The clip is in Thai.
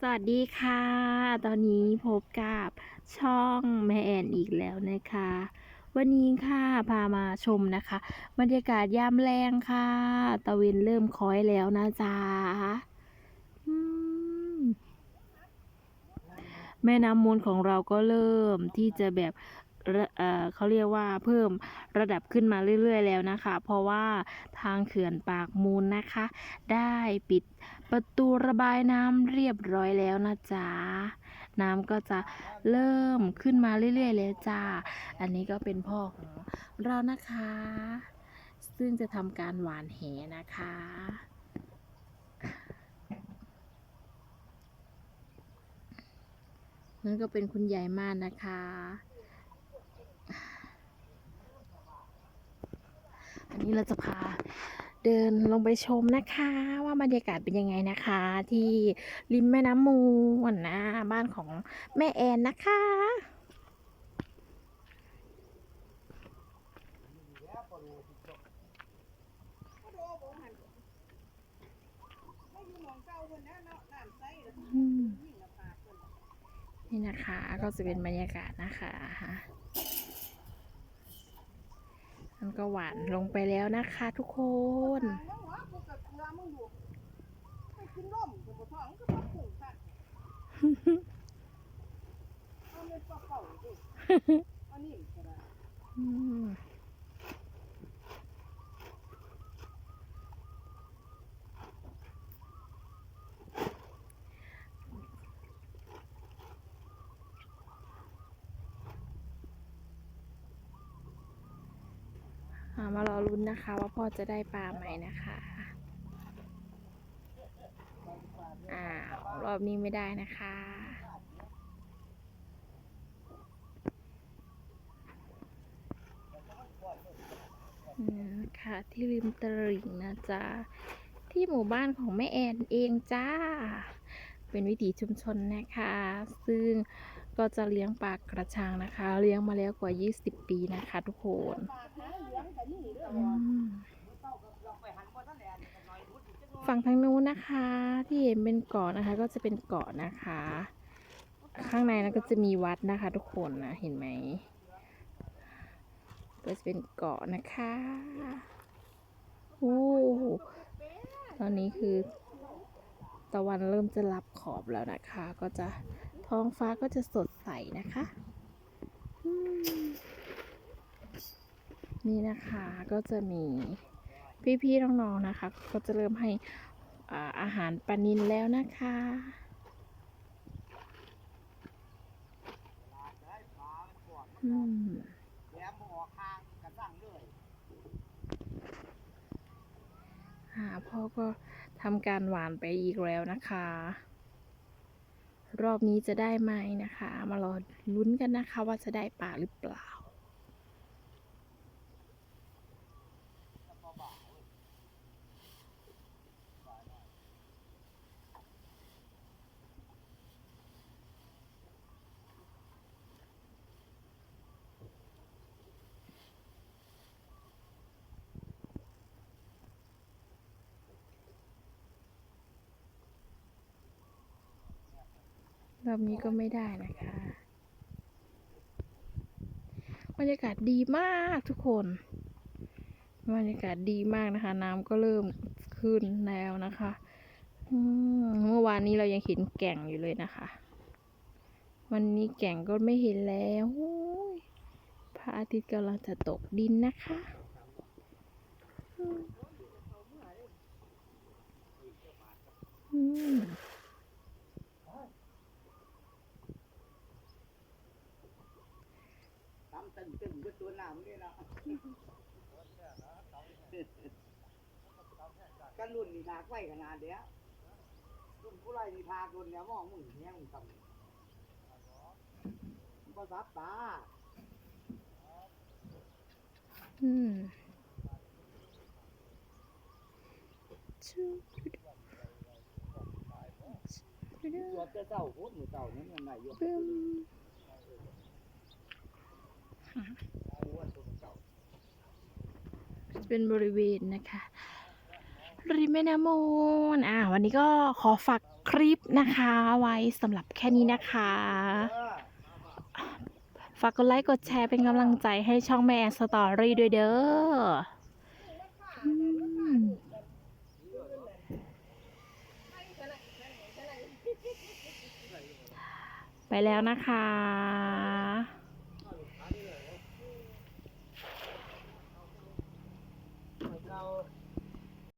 สวัสดีค่ะ ตอนนี้พบกับช่องแม่แอนอีกแล้วนะคะ วันนี้ค่ะพามาชมนะคะ บรรยากาศยามแรงค่ะตะเวนเริ่มคล้อยแล้วนะจ๊ะแม่น้ำมูลของเราก็เริ่มที่จะแบบ เเขาเรียกว่าเพิ่มระดับขึ้นมาเรื่อย ๆ แล้วนะคะ เพราะว่าทางเขื่อนปากมูลนะคะ ได้ปิดประตูระบายน้ำเรียบร้อยแล้วนะจ๊ะน้ำก็จะเริ่มขึ้นมาเรื่อย ๆ เลยจ้า อันนี้ก็เป็นพ่อของเรานะคะ ซึ่งจะทำการหวานแหนะคะนั่นก็เป็นคุณยายมานนะคะ อันนี้เราจะพาเดินลงไปชมนะคะ ว่าบรรยากาศเป็นยังไงนะคะ ที่ริมแม่น้ำมูลนะบ้านของแม่แอนนะคะนี่นะคะก็จะเป็นบรรยากาศนะคะ มันก็หวานลงไปแล้วนะคะทุกคน อืมงอยู่ไปกินน มกูบ่ท้องก็บ่ปรุงสั่นเอามาเป่าดิอันนี้ก็ได้อืมอ่ามารอลุ้นนะคะว่าพ่อจะได้ปลาไหมนะคะอ้าวรอบนี้ไม่ได้นะคะนี่นะคะที่ริมตลิ่งนะจ๊ะ ที่หมู่บ้านของแม่แอนเองจ้า เป็นวิถีชุมชนนะคะ ซึ่งก็จะเลี้ยงปลากระชังนะคะ เลี้ยงมาแล้วกว่า 20 ปีนะคะทุกคน ฝั่งทางนู้นนะคะ ที่เห็นเป็นเกาะนะคะ ก็จะเป็นเกาะนะคะ ข้างในนั้นก็จะมีวัดนะคะ ทุกคนนะเห็นไหมก็จะเป็นเกาะนะคะโอ้ตอนนี้คือ ตะวันเริ่มจะรับขอบแล้วนะคะ ก็จะท้องฟ้าก็จะสดใสนะคะ นี่นะคะก็จะมี พี่ๆน้องๆนะคะ ก็จะเริ่มให้อาหารปลานินแล้วนะคะอืมแหาพ่อก็ทำการหวานไปอีกแล้วนะคะ รอบนี้จะได้ไหมนะคะ มารอลุ้นกันนะคะว่าจะได้ปลาหรือเปล่า รอบนี้ก็ไม่ได้นะคะบรรยากาศดีมากทุกคนบรรยากาศดีมากนะคะ น้ำก็เริ่มขึ้นแล้วนะคะเมื่อวานนี้เรายังเห็นแก่งอยู่เลยนะคะ วันนี้แก่งก็ไม่เห็นแล้วพระอาทิตย์กำลังจะตกดินนะคะ อืมอืม ตำตึงตึงก็ตัวน้ำนี่นะกันรุ่นนี่ลากไว้ขนาดเดียวรุ่นผู้ไรนี่พาคนเนี่ยมองมึงแย่งมึงทำบ่ซับตาอืมตัวเจ้าเจ้าโคตรหมูเจ้านี่มันไหนอยู่ปึ้ม เป็นบริเวณนะคะริมแม่น้ำมูลอ่าวันนี้ก็ขอฝากคลิปนะคะ ไว้สำหรับแค่นี้นะคะ ฝากกดไลค์กดแชร์เป็นกำลังใจให้ช่องแม่แอนสตอรี่ด้วยเด้อไปแล้วนะคะ